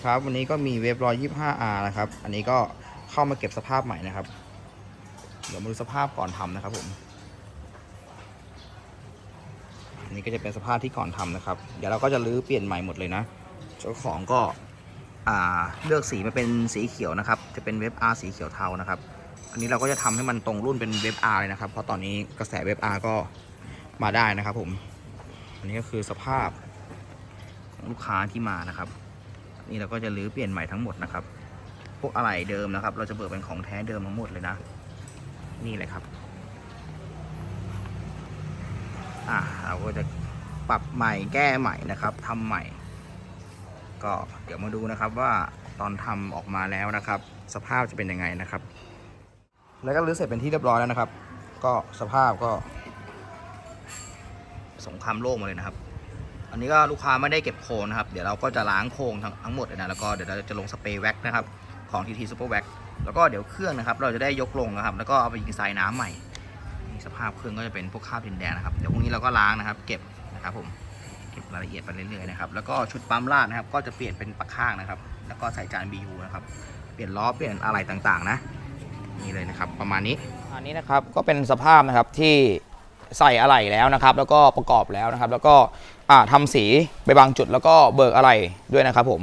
วัสดีครับ วันนี้ก็มีเว็บร้อยยี่ห้า R นะครับ อันนี้ก็เข้ามาเก็บสภาพใหม่นะครับ เดี๋ยวมาดูสภาพก่อนทำนะครับผมอันนี้ก็จะเป็นสภาพที่ก่อนทำนะครับ เดี๋ยวเราก็จะรื้อเปลี่ยนใหม่หมดเลยนะ เจ้าของก็เลือกสีมาเป็นสีเขียวนะครับ จะเป็นเว็บ R สีเขียวเทานะครับ อันนี้เราก็จะทำให้มันตรงรุ่นเป็นเว็บ R เลยนะครับ เพราะตอนนี้กระแสเว็บ R ก็มาได้นะครับผม อันนี้ก็คือสภาพของลูกค้าที่มานะครับ นี่เราก็จะรื้อเปลี่ยนใหม่ทั้งหมดนะครับ พวกอะไหล่เดิมนะครับ เราจะเบิกเป็นของแท้เดิมทั้งหมดเลยนะ นี่เลยครับ อ่าเราก็จะปรับใหม่แก้ใหม่นะครับทำใหม่ ก็เดี๋ยวมาดูนะครับว่าตอนทำออกมาแล้วนะครับ สภาพจะเป็นยังไงนะครับ แล้วก็รื้อเสร็จเป็นที่เรียบร้อยแล้วนะครับ ก็สภาพก็สงครามโลกมาเลยนะครับ อันนี้ก็ลูกค้าไม่ได้เก็บโครงนะครับ เดี๋ยวเราก็จะล้างโครงทั้งทั้งหมดเลยนะแล้วก็เดี๋ยวเราจะลงสเปรย์แว็กซ์นะครับของทีทีซูเปอร์แว็กแล้วก็เดี๋ยวเครื่องนะครับ เราจะได้ยกลงนะครับ แล้วก็เอาไปยิงทรายน้ำใหม่สภาพเครื่องก็จะเป็นพวกคราบดินแดงนะครับเดี๋ยวพรุ่งนี้เราก็ล้างนะครับ เก็บนะครับผมเก็บรายละเอียดไปเรื่อยๆนะครับแล้วก็ชุดปั๊มลาดนะครับ ก็จะเปลี่ยนเป็นปักข้างนะครับ แล้วก็ใส่จาน BU นะครับเปลี่ยนล้อเปลี่ยนอะไรต่างๆนะนี่เลยนะครับ ประมาณนี้อันนี้นะครับก็เป็นสภาพนะครับที่ใส่อะไหล่แล้วนะครับ แล้วก็ประกอบแล้วนะครับ แล้วก็ อ่าทำสีไปบางจุดแล้วก็เบิกอะไหล่ด้วยนะครับผม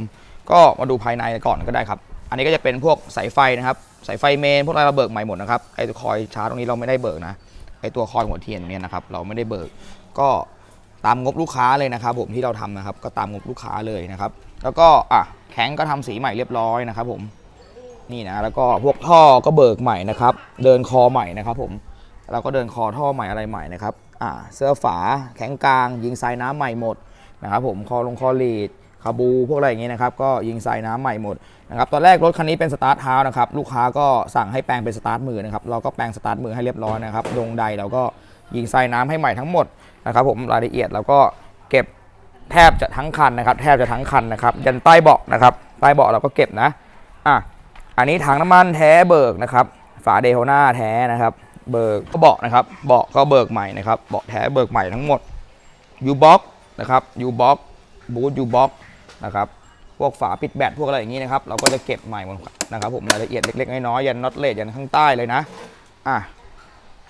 ก็มาดูภายในก่อนก็ได้ครับ อันนี้ก็จะเป็นพวกสายไฟนะครับสายไฟเมนพวกอะไรเราเบิกใหม่หมดนะครับไอ้ตัวคอยชาร์จตรงนี้เราไม่ได้เบิกนะไอ้ตัวคอยหัวเทียนตรงเนี้ยนะครับเราไม่ได้เบิก ก็ตามงบลูกค้าเลยนะครับ ผมที่เราทำนะครับ ก็ตามงบลูกค้าเลยนะครับ แล้วก็อะแข็งก็ทำสีใหม่เรียบร้อยนะครับ ผมนี่นะแล้วก็พวกท่อก็เบิกใหม่นะครับ เดินคอใหม่นะครับ ผม เราก็เดินคอท่อใหม่อะไรใหม่นะครับอ่าเสื้อฝาแข็งกลาง ยิงทรายน้ำใหม่หมดนะครับผมคอลงคอลีดคาบูพวกอะไรอย่างงี้นะครับก็ยิงทรายน้ำใหม่หมดนะครับตอนแรกรถคันนี้เป็นสตาร์ทเท้านะครับลูกค้าก็สั่งให้แปลงเป็นสตาร์ทมือนะครับเราก็แปลงสตาร์ทมือให้เรียบร้อยนะครับลงใดเราก็ยิงทรายน้ำให้ใหม่ทั้งหมดนะครับผมรายละเอียดเราก็เก็บแทบจะทั้งคันนะครับแทบจะทั้งคันนะครับยันใต้เบาะนะครับใต้เบาะเราก็เก็บนะอะอันนี้ถังน้ำมันแท้เบิกนะครับฝาเดโทน่าแท้นะครับ เบิกก็เบาะนะครับเบาะก็เบิกใหม่นะครับเบาะแท้เบิกใหม่ทั้งหมดยูบ็อกนะครับยูบ็อกบูทยูบ็อกนะครับพวกฝาปิดแบตพวกอะไรอย่างนี้นะครับเราก็จะเก็บใหม่หมดนะครับผมรายละเอียดเล็กๆน้อยๆยันน็อตเลสยันข้างใต้เลยนะอะ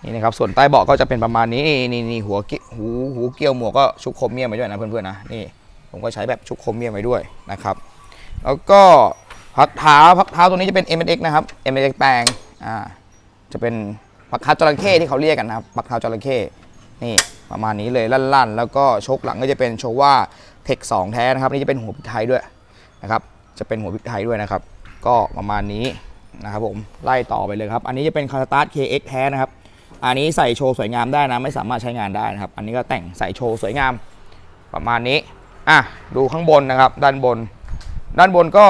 นี่นะครับส่วนใต้เบาะก็จะเป็นประมาณนี้นี่นี่นี่หัวกหูหูเกี่ยวหมวกก็ชุบโครเมียมไว้ด้วยนะเพื่อนๆนะนี่ผมก็ใช้แบบชุบโครเมียมไว้ด้วยนะครับแล้วก็พักเท้าพักเท้าตัวนี้จะเป็น m x นะครับ m x แปลงอ่าจะเป็น พักเท้าจระเข้ที่เขาเรียกกันนะครับพักเท้าจระเข้นี่ประมาณนี้เลยลั่นๆ แล้วก็ชกหลังก็จะเป็นโชว่าเทค2แท้นะครับนี่จะเป็นหัวพริกไทยด้วยนะครับ จะเป็นหัวพริกไทยด้วยนะครับ ก็ประมาณนี้นะครับผมไล่ต่อไปเลยครับ อันนี้จะเป็นคาร์ตัส KX แท้นะครับ อันนี้ใส่โชว์สวยงามได้นะไม่สามารถใช้งานได้นะครับ อันนี้ก็แต่งใส่โชว์สวยงามประมาณนี้อะดูข้างบนนะครับ ด้านบน ด้านบนก็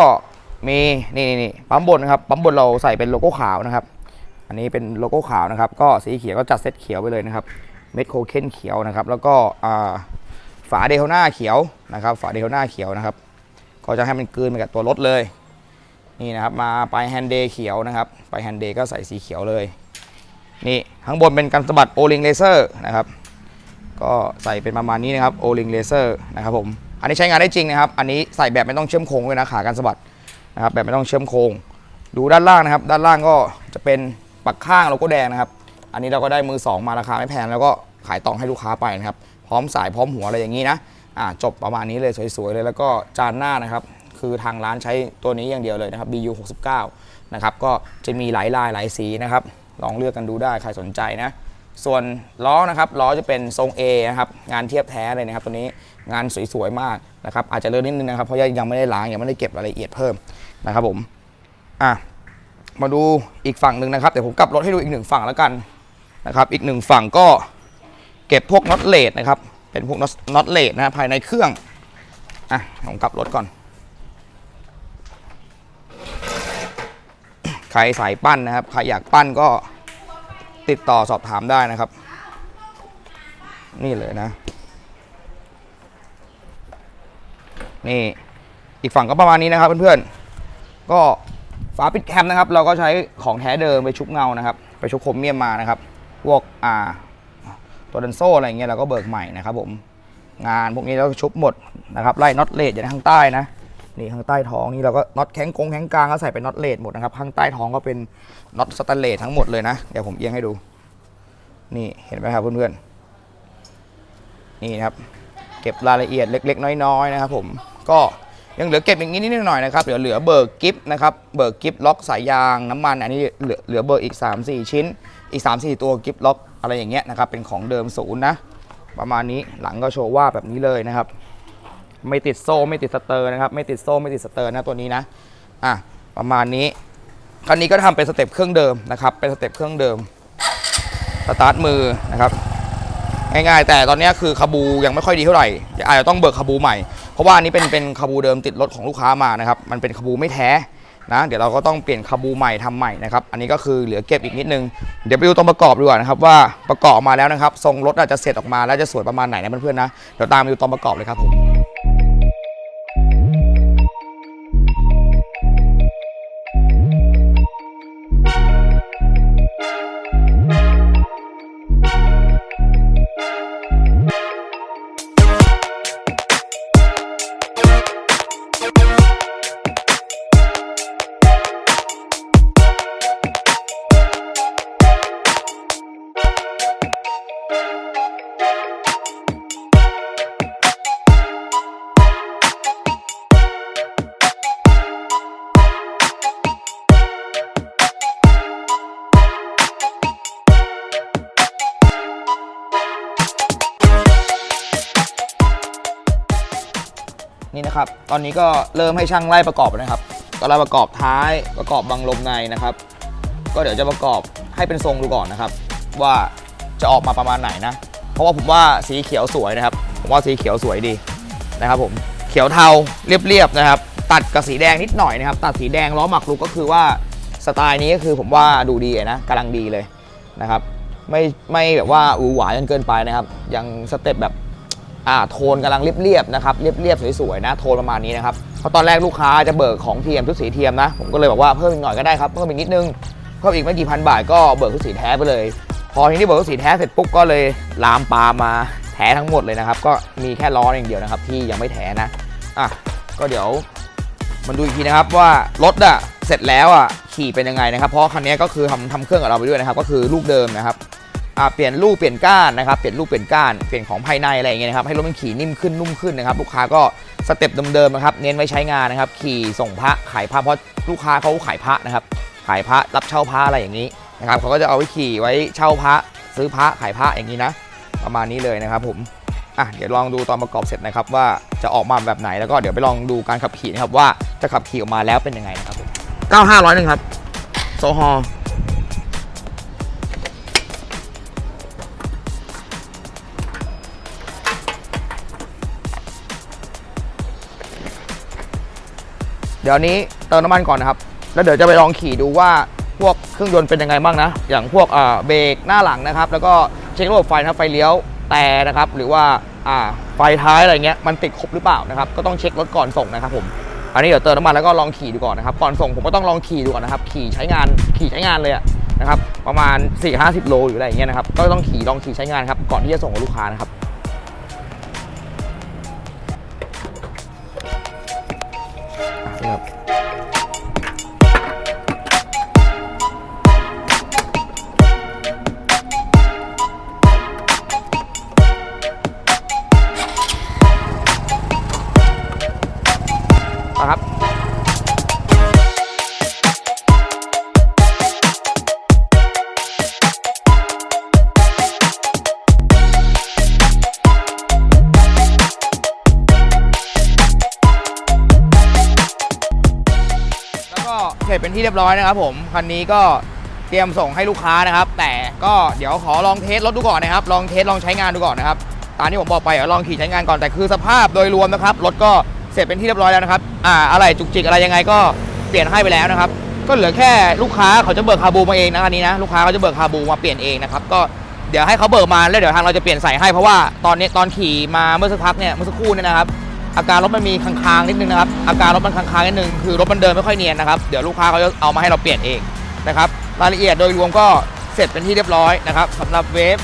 มีนี่นี่นี่ปั๊มบนนะครับปั๊มบนเราใส่เป็นโลโก้ขาวนะครับ อันนี้เป็นโลโก้ขาวนะครับ ก็สีเขียวก็จัดเซตเขียวไปเลยนะครับ เม็ดโคเคนเขียวนะครับ แล้วก็ฝาเดโทน่าเขียวนะครับ ฝาเดโทน่าเขียวนะครับ ก็จะให้มันกลืนไปกับตัวรถเลย นี่นะครับ มาไปแฮนด์เดย์เขียวนะครับ ไปแฮนด์เดย์ก็ใส่สีเขียวเลย นี่ข้างบนเป็นการสะบัดโอลิงเลเซอร์นะครับ ก็ใส่เป็นประมาณนี้นะครับโอลิงเลเซอร์นะครับผม อันนี้ใช้งานได้จริงนะครับ อันนี้ใส่แบบไม่ต้องเชื่อมโครงด้วยนะขาการสะบัดนะครับ แบบไม่ต้องเชื่อมโครง ดูด้านล่างนะครับ ด้านล่างก็จะเป็น ปักข้างโลโก้แดงนะครับ อันนี้เราก็ได้มือ 2 มาราคาไม่แพงแล้วก็ขายต่อให้ลูกค้าไปนะครับ พร้อมสายพร้อมหัวอะไรอย่างนี้นะอ่าจบประมาณนี้เลยสวยๆเลย แล้วก็จานหน้านะครับ คือทางร้านใช้ตัวนี้อย่างเดียวเลยนะครับ BU 69นะครับก็จะมีหลายลายหลายสีนะครับลองเลือกกันดูได้ใครสนใจนะส่วนล้อนะครับล้อจะเป็นทรง A นะครับงานเทียบแท้เลยนะครับตัวนี้งานสวยๆมากนะครับอาจจะเลื่อนนิดนึงนะครับเพราะยังไม่ได้ล้างยังไม่ได้เก็บรายละเอียดเพิ่มนะครับผมอะ มาดูอีกฝั่งหนึ่งนะครับเดี๋ยวผมกลับรถให้ดูอีกหนึ่งฝั่งแล้วกันนะครับอีกหนึ่งฝั่งก็เก็บพวกน็อตเลดนะครับเป็นพวกน็อตเลดนะภายในเครื่องอะผมกลับรถก่อน ใครสายปั้นนะครับใครอยากปั้นก็ติดต่อสอบถามได้นะครับ นี่เลยนะ นี่อีกฝั่งก็ประมาณนี้นะครับเพื่อนๆก็ ฝาปิดแคมนะครับ เราก็ใช้ของแท้เดิมไปชุบเงานะครับ ไปชุบโครเมียมมานะครับ พวกอ่าตัวดันโซอะไรเงี้ยเราก็เบิกใหม่นะครับผม งานพวกนี้เราก็ชุบหมดนะครับ ไล่น็อตเลดอย่างข้างใต้นะ นี่ข้างใต้ท้องนี่เราก็น็อตแข้งกงแข้งกลางก็ใส่เป็นน็อตเลดหมดนะครับ ข้างใต้ท้องก็เป็นน็อตสแตนเลสทั้งหมดเลยนะ เดี๋ยวผมเอียงให้ดู นี่เห็นไหมครับเพื่อนๆ นี่นะครับ เก็บรายละเอียดเล็ก ๆ น้อยๆนะครับผม ก็ ยังเหลือเก็บอย่างนี้นิดหน่อยนะครับเหลือเหลือเบิกกิฟนะครับเบิกกิฟล็อกสายยางน้ำมัน อันนี้เหลือเหลือเบิกอีก 3-4 ชิ้น อีก 3-4 ตัวกิฟล็อกอะไรอย่างเงี้ยนะครับเป็นของเดิมศูนย์นะประมาณนี้หลังก็โชว์ว่าแบบนี้เลยนะครับ ไม่ติดโซ่ไม่ติดสเตอร์นะครับไม่ติดโซ่ไม่ติดสเตอร์นะตัวนี้นะอะประมาณนี้คันนี้ก็ทำเป็นสเต็ปเครื่องเดิมนะครับเป็นสเต็ปเครื่องเดิมสตาร์ทมือนะครับง่ายๆแต่ตอนนี้คือคาบูยังไม่ค่อยดีเท่าไหร่อาจจะต้องเบิกคาบูใหม่ เพราะว่าอันนี้เป็นเป็นคาบูเดิมติดรถของลูกค้ามานะครับ มันเป็นคาบูไม่แท้นะเดี๋ยวเราก็ต้องเปลี่ยนคาบูใหม่ทำใหม่นะครับ อันนี้ก็คือเหลือเก็บอีกนิดนึง เดี๋ยวไปดูตรงประกอบดีกว่านะครับว่าประกอบมาแล้วนะครับ ทรงรถอาจจะเสร็จออกมาแล้วจะสวยประมาณไหนนะเพื่อนๆนะ เดี๋ยวตามไปดูตอนประกอบเลยครับผม นะครับ ตอนนี้ก็เริ่มให้ช่างไล่ประกอบนะครับก็ไล่ประกอบท้ายประกอบบังลมในนะครับ ก็เดี๋ยวจะประกอบให้เป็นทรงดูก่อนนะครับ ว่าจะออกมาประมาณไหนนะ เพราะว่าผมว่าสีเขียวสวยนะครับ ผมว่าสีเขียวสวยดีนะครับผมเขียวเทาเรียบๆนะครับ ตัดกับสีแดงนิดหน่อยนะครับ ตัดสีแดงล้อหมักลุกก็คือว่าสไตล์นี้ก็คือผมว่าดูดีนะกำลังดีเลยนะครับ ไม่ไม่แบบว่าอูหวาจนเกินไปนะครับ ยังสเต็ปแบบ อ่าโทนกำลังเรียบๆนะครับเรียบๆสวยๆนะโทนประมาณนี้นะครับเพราะตอนแรกลูกค้าจะเบิกของเทียมชุดสีเทียมนะผมก็เลยบอกว่าเพิ่มอีกหน่อยก็ได้ครับเพิ่มอีกนิดนึงเพิ่มอีกไม่กี่พันบาทก็เบิกชุดสีแท้ไปเลย พอทีนี้เบิกชุดสีแท้เสร็จปุ๊บก็เลยลามปามาแท้ทั้งหมดเลยนะครับ ก็มีแค่ล้ออย่างเดียวนะครับ ที่ยังไม่แท้นะอะก็เดี๋ยวมันดูอีกทีนะครับว่ารถอะเสร็จแล้วอะขี่เป็นยังไงนะครับ เพราะคันนี้ก็คือทำทำเครื่องกับเราไปด้วยนะครับ ก็คือลูกเดิมนะครับ เปลี่ยนลูกเปลี่ยนก้านนะครับเปลี่ยนลูกเปลี่ยนก้านเปลี่ยนของภายในอะไรอย่างเงี้ยนะครับให้รถมันขี่นิ่มขึ้นนุ่มขึ้นนะครับลูกค้าก็สเต็ปเดิมๆนะครับเน้นไว้ใช้งานนะครับขี่ส่งพระขายพระเพราะลูกค้าเขาขายพระนะครับขายพระรับเช่าพระอะไรอย่างนี้นะครับเขาก็จะเอาไว้ขี่ไว้เช่าพระซื้อพระขายพระอย่างนี้นะ ประมาณนี้เลยนะครับผมอะเดี๋ยวลองดูตอนประกอบเสร็จนะครับว่าจะออกมาแบบไหนแล้วก็เดี๋ยวไปลองดูการขับขี่นะครับว่าจะขับขี่ออกมาแล้วเป็นยังไงนะครับผม9500นึงครับโซฮอ ดี๋ยวนี้เติมน้ำมันก่อนนะครับ แล้วเดี๋ยวจะไปลองขี่ดูว่าพวกเครื่องยนต์เป็นยังไงบ้างนะ อย่างพวกเบรกหน้าหลังนะครับ แล้วก็เช็คระบบไฟนะไฟเลี้ยวแต่นะครับ หรือว่าไฟท้ายอะไรเงี้ยมันติดครบหรือเปล่านะครับ ก็ต้องเช็ครถก่อนส่งนะครับผม อันนี้เดี๋ยวเติมน้ำมันแล้วก็ลองขี่ดูก่อนนะครับ ก่อนส่งผมก็ต้องลองขี่ดูก่อนนะครับ ขี่ใช้งานขี่ใช้งานเลยนะครับ ประมาณ 4-50 โลหรืออะไรอย่างเงี้ยนะครับ ก็ต้องขี่ลองขี่ใช้งานครับ ก่อนที่จะส่งกับลูกค้านะครับ ที่เรียบร้อยนะครับผมคันนี้ก็เตรียมส่งให้ลูกค้านะครับ แต่ก็เดี๋ยวขอลองเทสรถดูก่อนนะครับ ลองเทสลองใช้งานดูก่อนนะครับตามที่ผมบอกไปเดี๋ยวลองขี่ใช้งานก่อนแต่คือสภาพโดยรวมนะครับรถก็เสร็จเป็นที่เรียบร้อยแล้วนะครับอ่าอะไรจุกจิกอะไรยังไงก็เปลี่ยนให้ไปแล้วนะครับ ก็เหลือแค่ลูกค้าเขาจะเบิกคาบูมาเองนะอันนี้นะลูกค้าเขาจะเบิกคาบูมาเปลี่ยนเองนะครับก็เดี๋ยวให้เขาเบิกมาแล้วเดี๋ยวทางเราจะเปลี่ยนใส่ให้เพราะว่าตอนนี้ตอนขี่มาเมื่อสักพักเนี่ยเมื่อสักครู่เนี่ยนะครับ อาการรถมันมีค้างๆนิดนึงนะครับอาการรถมันค้างๆนิดนึงคือรถมันเดินไม่ค่อยเนียนนะครับเดี๋ยวลูกค้าเขาจะเอามาให้เราเปลี่ยนเองนะครับรายละเอียดโดยรวมก็เสร็จเป็นที่เรียบร้อยนะครับสำหรับเวฟ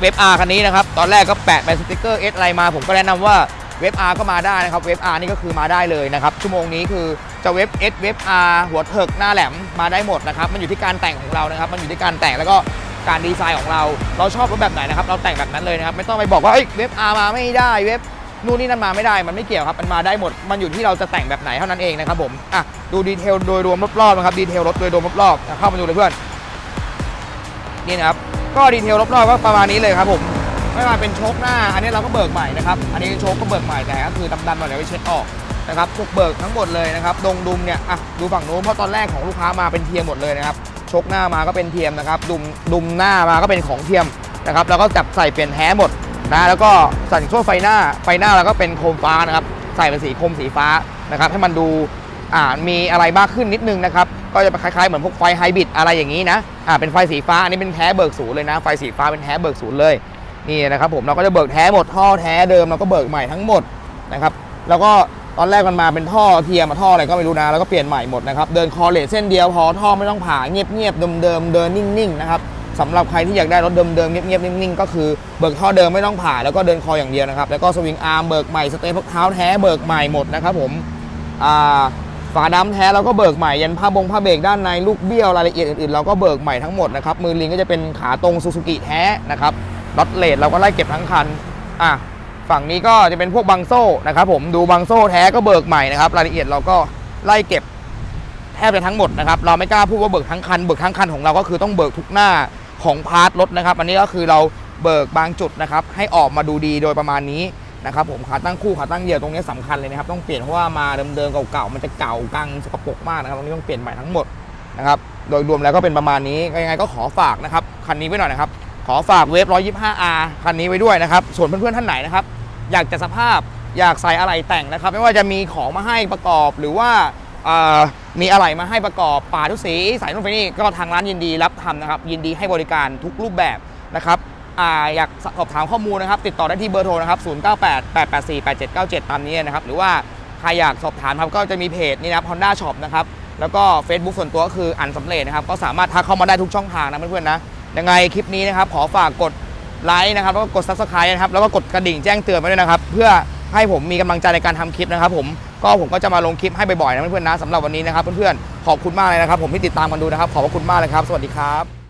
เวฟอาร์คันนี้นะครับตอนแรกก็แปะเป็นสติกเกอร์เอสอะไรมา ผมก็แนะนำว่าเว็บ R ก็มาได้นะครับเว็บ R นี่ก็คือมาได้เลยนะครับชั่วโมงนี้คือจะเว็บ S เว็บ R หัวเถิกหน้าแหลมมาได้หมดนะครับมันอยู่ที่การแต่งของเรานะครับ มันอยู่ที่การแต่งแล้วก็การดีไซน์ของเรา เราชอบรถแบบไหนนะครับ เราแต่งแบบนั้นเลยนะครับ ไม่ต้องไปบอกว่าเอ้ยเว็บ R มาไม่ได้ เว็บ นู่นนี่นั่นมาไม่ได้มันไม่เกี่ยวครับมันมาได้หมดมันอยู่ที่เราจะแต่งแบบไหนเท่านั้นเองนะครับผมอะดูดีเทลโดยรวมรอบๆนะครับดีเทลรถโดยรวมรอบๆอ่เข้ามาดูเลยเพื่อนนี่นะครับก็ดีเทลรอบๆก็ประมาณนี้เลยครับผมไม่ว่าเป็นโชคหน้า อันนี้เราก็เบิกใหม่นะครับ อันนี้โชคก็เบิกใหม่แต่ก็คือดำๆหน่อยเดี๋ยวไปเช็ดออกนะครับพวกเบิกทั้งหมดเลยนะครับ ดงดุมเนี่ยอะดูฝั่งโน้นเพราะตอนแรกของลูกค้ามาเป็นเทียมหมดเลยนะครับโชคหน้ามาก็เป็นเทียมนะครับ ดุมดุมหน้ามาก็เป็นของเทียมนะครับ แล้วก็จับใส่เปลี่ยนแท้หมด นะแล้วก็สั่นโซ่ไฟหน้าไฟหน้าเราก็เป็นโคมฟ้านะครับ ใส่เป็นสีโคมสีฟ้านะครับ ให้มันดูอ่ามีอะไรมากขึ้นนิดนึงนะครับ ก็จะคล้ายๆเหมือนพวกไฟไฮบริดอะไรอย่างนี้นะอ่าเป็นไฟสีฟ้าอันนี้เป็นแท้เบิกศูนย์เลยนะ ไฟสีฟ้าเป็นแท้เบิกศูนย์เลยนี่นะครับผมเราก็จะเบิกแท้หมดท่อแท้เดิมเราก็เบิกใหม่ทั้งหมดนะครับแล้วก็ตอนแรกมันมาเป็นท่อเทียมมาท่ออะไรก็ไม่รู้นะแล้วก็เปลี่ยนใหม่หมดนะครับเดินคอเลทเส้นเดียวพอท่อไม่ต้องผ่าเงียบๆเดิมๆเดินนิ่งๆนะครับ สำหรับใครที่อยากได้รถเดิมๆเงียบๆนิ่งๆ ก็คือเบิกท่อเดิมไม่ต้องผ่าแล้วก็เดินคออย่างเดียวนะครับ แล้วก็สวิงอาร์มเบิกใหม่สเตปเท้าแท้เบิกใหม่หมดนะครับผมฝาดำแท้เราก็เบิกใหม่ยันผ้าบงผ้าเบรกด้านในลูกเบี้ยวรายละเอียดอื่นๆเราก็เบิกใหม่ทั้งหมดนะครับมือลิงก็จะเป็นขาตรงซูซูกิแท้นะครับรถเลดเราก็ไล่เก็บทั้งคันอะฝั่งนี้ก็จะเป็นพวกบังโซ่นะครับผมดูบังโซ่แท้ก็เบิกใหม่นะครับรายละเอียดเราก็ไล่เก็บแทบจะทั้งหมดนะครับเราไม่กล้าพูดว่าเบิกทั้งคันเบิกทั้งคันของเราก็คือต้องเบิกทุกหน้า ของพาร์ทรถนะครับ อันนี้ก็คือเราเบิกบางจุดนะครับ ให้ออกมาดูดีโดยประมาณนี้นะครับผมขาตั้งคู่ขาตั้งเหยียวตรงนี้สำคัญเลยนะครับ ต้องเปลี่ยนเพราะว่ามาเดิมๆเก่าๆมันจะเก่ากังสกปรกมากนะครับตรงนี้ต้องเปลี่ยนใหม่ทั้งหมดนะครับโดยรวมแล้วก็เป็นประมาณนี้ยังไงก็ขอฝากนะครับคันนี้ไว้หน่อยนะครับ ขอฝากเวฟ 125R คันนี้ไว้ด้วยนะครับ ส่วนเพื่อนๆท่านไหนนะครับ อยากจะสภาพอยากใส่อะไรแต่งนะครับ ไม่ว่าจะมีของมาให้ประกอบหรือว่า มีอะไรมาให้ประกอบป่าทุกสีสายนุ่นไฟนี่ก็ทางร้านยินดีรับทำนะครับ ยินดีให้บริการทุกรูปแบบนะครับออยากสอบถามข้อมูลนะครับ ติดต่อได้ที่เบอร์โทรนะครับ 098 884 8797 ตามนี้นะครับ หรือว่าใครอยากสอบถามครับก็จะมีเพจนี่นะ Honda Shop นะครับ แล้วก็ Facebook ส่วนตัวก็คืออันสำเร็จนะครับ ก็สามารถทักเข้ามาได้ทุกช่องทางนะเพื่อนๆนะ ยังไงคลิปนี้นะครับ ขอฝากกดไลค์นะครับแล้วก็กด Subscribe นะครับ แล้วก็กดกระดิ่งแจ้งเตือนไว้ด้วยนะครับ เพื่อให้ผมมีกำลังใจในการทำคลิปนะครับผม ก็ผมก็จะมาลงคลิปให้บ่อยๆนะเพื่อนๆนะสำหรับวันนี้นะครับเพื่อนๆขอบคุณมากเลยนะครับผมที่ติดตามกันดูนะครับขอบคุณมากเลยครับ สวัสดีครับ